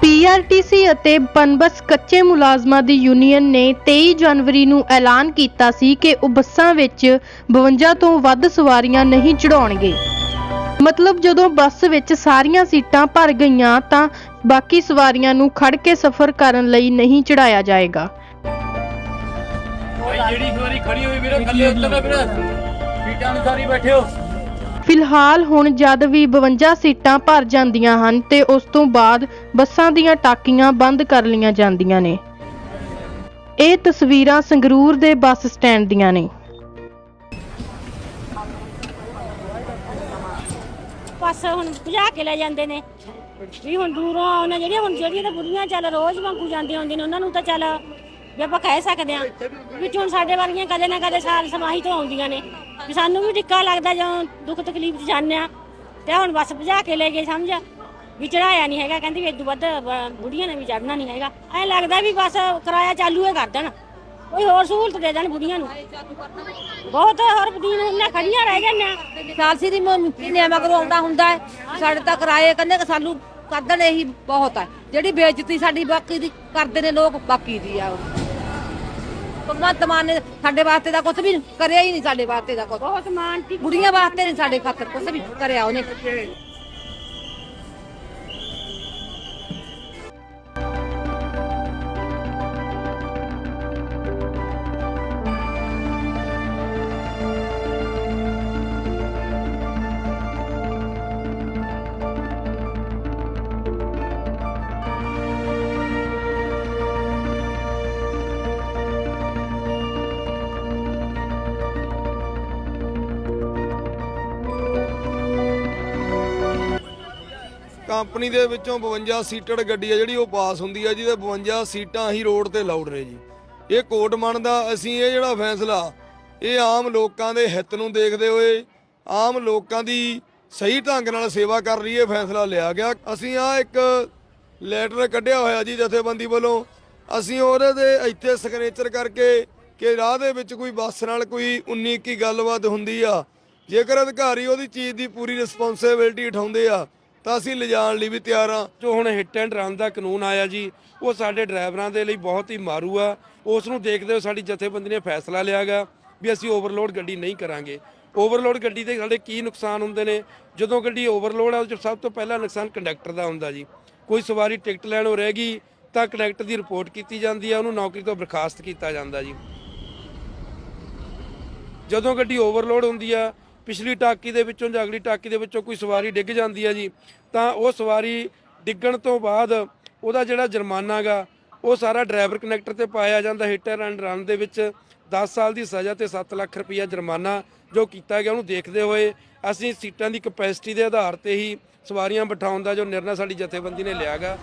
PRTC ਅਤੇ ਪਨਬਸ ਕੱਚੇ ਮੁਲਾਜ਼ਮਾਂ ਦੀ ਯੂਨੀਅਨ ਨੇ 23 ਜਨਵਰੀ ਨੂੰ ਐਲਾਨ ਕੀਤਾ ਸੀ ਕਿ ਉਹ ਬੱਸਾਂ ਵਿੱਚ 52 ਤੋਂ ਵੱਧ ਸਵਾਰੀਆਂ ਨਹੀਂ ਚੜਾਉਣਗੇ ਮਤਲਬ ਜਦੋਂ ਬੱਸ ਵਿੱਚ ਸਾਰੀਆਂ ਸੀਟਾਂ ਭਰ ਗਈਆਂ ਤਾਂ ਬਾਕੀ ਸਵਾਰੀਆਂ ਨੂੰ ਖੜ ਕੇ ਸਫ਼ਰ ਕਰਨ ਲਈ ਨਹੀਂ ਚੜਾਇਆ ਜਾਏਗਾ। ਜਿਹੜੀ ਸਵਾਰੀ ਖੜੀ ਹੋਈ ਵੀਰੇ, ਥੱਲੇ ਉਤਰਨਾ ਵੀਰੇ। ਸੀਟਾਂ ਅਨੁਸਾਰੀ ਬੈਠੇ ਫਿਲਹਾਲ ਹੁਣ ਜਦ ਵੀ 52 ਸੀਟਾਂ ਭਰ ਜਾਂਦੀਆਂ ਹਨ ਤੇ ਉਸ ਤੋਂ ਬਾਅਦ ਬੱਸਾਂ ਦੀਆਂ ਟਾਕੀਆਂ ਬੰਦ ਕਰ ਲਈਆਂ ਜਾਂਦੀਆਂ ਨੇ। ਇਹ ਤਸਵੀਰਾਂ ਸੰਗਰੂਰ ਦੇ ਬੱਸ ਸਟੈਂਡ ਦੀਆਂ ਨੇ। ਬੱਸ ਹੁਣ ਭਜਾ ਕੇ ਲੈ ਜਾਂਦੇ ਨੇ। ਵੀ ਹੁਣ ਦੂਰੋਂ ਉਹਨਾਂ ਜਿਹੜੀਆਂ ਹੁਣ ਜਿਹੜੀਆਂ ਤਾਂ ਬੁੜੀਆਂ ਚੱਲ ਰੋਜ਼ ਵਾਂਗੂ ਜਾਂਦੀਆਂ ਹੁੰਦੀਆਂ ਨੇ, ਉਹਨਾਂ ਨੂੰ ਤਾਂ ਚੱਲ ਵੀ ਆਪਾਂ ਕਹਿ ਸਕਦੇ ਆ ਵਿੱਚ ਹੁਣ ਸਾਡੇ ਵਰਗੀਆਂ ਕਦੇ ਨਾ ਕਦੇ ਸਾਲ ਸਮਾਹੀ ਤੋਂ ਆਉਂਦੀਆਂ ਨੇ। ਵੀ ਸਾਨੂੰ ਵੀ ਟਿੱਕਾ ਲੱਗਦਾ ਜਦੋਂ ਦੁੱਖ ਤਕਲੀਫ 'ਚ ਜਾਂਦੇ ਆ ਤੇ ਹੁਣ ਬੱਸ ਭਜਾ ਕੇ ਲੈ ਗਏ ਸਮਝ। ਵੀ ਚੜਾਇਆ ਨਹੀਂ ਹੈਗਾ, ਕਹਿੰਦੀ ਵੀ ਇਦੋਂ ਵੱਧ ਬ- ਬੁੜੀਆਂ ਨੇ ਵੀ ਚੜਨਾ ਨਹੀਂ ਹੈਗਾ। ਐ ਲੱਗਦਾ ਵੀ ਬਸ ਕਿਰਾਇਆ ਚਾਲੂ ਹੀ ਕਰ ਦੇਣ। ਕੋਈ ਹੋਰ ਸਹੂਲਤ ਦੇ ਦੇਣ ਬੁੜੀਆਂ ਨੂੰ। ਬਹੁਤ ਹਰ ਦਿਨ ਉਹਨਾਂ ਖੜੀਆਂ ਰਹਿ ਗਈਆਂ ਸਾਲਸੀ ਦੀ ਮਹੀਨੇ ਮਗਰੋਂ ਆਉਂਦਾ ਹੁੰਦਾ ਹੈ। ਸਾਡੇ ਤਾਂ ਕਿਰਾਏ ਕਹਿੰਦੇ ਕਿ ਸਾਨੂੰ ਕਰ ਦੇਣ ਇਹੀ ਬਹੁਤ ਹੈ। ਜਿਹੜੀ ਬੇਇੱਜ਼ਤੀ ਸਾਡੀ ਬਾਕੀ ਦੀ ਕਰਦੇ ਨੇ ਲੋਕ, ਬਾਕੀ ਦੀ ਆ ਉਹ। ਭਗਵੰਤ ਮਾਨ ਨੇ ਸਾਡੇ ਵਾਸਤੇ ਦਾ ਕੁਝ ਵੀ ਕਰਿਆ ਹੀ ਨਹੀਂ ਸਾਡੇ ਵਾਸਤੇ ਦਾ ਕੁਝ ਬਹੁਤ ਮਾਨ ਬੁੜੀਆਂ ਵਾਸਤੇ ਨਹੀਂ ਸਾਡੇ ਖਾਤਰ ਕੁਝ ਵੀ ਕਰਿਆ ਉਹਨੇ। ਕੰਪਨੀ ਦੇ ਵਿੱਚੋਂ 52 ਸੀਟਡ ਗੱਡੀ ਆ ਜਿਹੜੀ ਉਹ ਪਾਸ ਹੁੰਦੀ ਆ ਜਿਹਦੇ 52 ਸੀਟਾਂ ਹੀ ਰੋਡ ਤੇ ਲਾਉਡ ਨੇ ਜੀ। ਇਹ ਕੋਟ ਮੰਨਦਾ ਅਸੀਂ ਇਹ ਜਿਹੜਾ ਫੈਸਲਾ, ਇਹ ਆਮ ਲੋਕਾਂ ਦੇ ਹਿੱਤ ਨੂੰ ਦੇਖਦੇ ਹੋਏ, ਆਮ ਲੋਕਾਂ ਦੀ ਸਹੀ ਢੰਗ ਨਾਲ ਸੇਵਾ ਕਰ ਰਹੀ ਇਹ ਫੈਸਲਾ ਲਿਆ ਗਿਆ। ਅਸੀਂ ਆ ਇੱਕ ਲੈਟਰ ਕੱਢਿਆ ਹੋਇਆ ਜੀ ਜਥੇਬੰਦੀ ਵੱਲੋਂ। ਅਸੀਂ ਉਹਦੇ ਦੇ ਇੱਥੇ ਸਿਗਨੇਚਰ ਕਰਕੇ ਕਿ ਰਾਹ ਦੇ ਵਿੱਚ ਕੋਈ ਬੱਸ ਨਾਲ ਕੋਈ 19 ਕੀ ਗੱਲਬਾਤ ਹੁੰਦੀ ਆ। ਜੇਕਰ ਅਧਿਕਾਰੀ ਉਹਦੀ ਚੀਜ਼ ਦੀ ਪੂਰੀ ਰਿਸਪੌਂਸਿਬਿਲਟੀ ਉਠਾਉਂਦੇ ਆ ਤਾਂ ਅਸੀਂ ਲਿਜਾਣ ਲਈ ਵੀ ਤਿਆਰ ਆ ਜੋ ਹੁਣ ਹਿੱਟ ਐਂਡ ਰਨ ਦਾ ਕਾਨੂੰਨ ਆਇਆ ਜੀ, ਉਹ ਸਾਡੇ ਡਰਾਈਵਰਾਂ ਦੇ ਲਈ ਬਹੁਤ ਹੀ ਮਾਰੂ ਆ। ਉਸ ਨੂੰ ਦੇਖਦੇ ਹੋਏ ਸਾਡੀ ਜਥੇਬੰਦੀ ਨੇ ਫੈਸਲਾ ਲਿਆ ਗਾ ਵੀ ਅਸੀਂ ਓਵਰਲੋਡ ਗੱਡੀ ਨਹੀਂ ਕਰਾਂਗੇ। ਓਵਰਲੋਡ ਗੱਡੀ ਦੇ ਸਾਡੇ ਕੀ ਨੁਕਸਾਨ ਹੁੰਦੇ ਨੇ? ਜਦੋਂ ਗੱਡੀ ਓਵਰਲੋਡ ਆ, ਉਹ 'ਚ ਸਭ ਤੋਂ ਪਹਿਲਾ ਨੁਕਸਾਨ ਕੰਡਕਟਰ ਦਾ ਹੁੰਦਾ ਜੀ। ਕੋਈ ਸਵਾਰੀ ਟਿਕਟ ਲੈਣੋਂ ਰਹਿ ਗਈ, ਤਾਂ ਕੰਡਕਟਰ ਦੀ ਰਿਪੋਰਟ ਕੀਤੀ ਜਾਂਦੀ ਆ, ਉਹਨੂੰ ਨੌਕਰੀ ਤੋਂ ਬਰਖਾਸਤ ਕੀਤਾ ਜਾਂਦਾ ਜੀ। ਜਦੋਂ ਗੱਡੀ ਓਵਰਲੋਡ ਹੁੰਦੀ ਆ ਪਿਛਲੀ ਟਾਕੀ ਦੇ ਵਿੱਚੋਂ ਜਾਂ ਅਗਲੀ ਟਾਕੀ ਦੇ ਵਿੱਚੋਂ ਕੋਈ ਸਵਾਰੀ ਡਿੱਗ ਜਾਂਦੀ ਹੈ ਜੀ, ਤਾਂ ਉਹ ਸਵਾਰੀ ਡਿੱਗਣ ਤੋਂ ਬਾਅਦ ਉਹਦਾ ਜਿਹੜਾ ਜੁਰਮਾਨਾ ਗਾ, ਉਹ ਸਾਰਾ ਡਰਾਈਵਰ ਕਨੈਕਟਰ ਤੇ ਪਾਇਆ ਜਾਂਦਾ ਹਿੱਟਰ ਐਂਡ ਰਨ ਦੇ ਵਿੱਚ 10 ਸਾਲ ਦੀ ਸਜ਼ਾ ਤੇ 7 ਲੱਖ ਰੁਪਈਆ ਜੁਰਮਾਨਾ ਜੋ ਕੀਤਾ ਗਿਆ, ਉਹਨੂੰ ਦੇਖਦੇ ਹੋਏ ਅਸੀਂ ਸੀਟਾਂ ਦੀ ਕਪੈਸਿਟੀ ਦੇ ਆਧਾਰ ਤੇ ਹੀ ਸਵਾਰੀਆਂ ਬਿਠਾਉਣ ਦਾ ਜੋ ਨਿਰਣਾ ਸਾਡੀ ਜਥੇਬੰਦੀ ਨੇ ਲਿਆ ਗਾ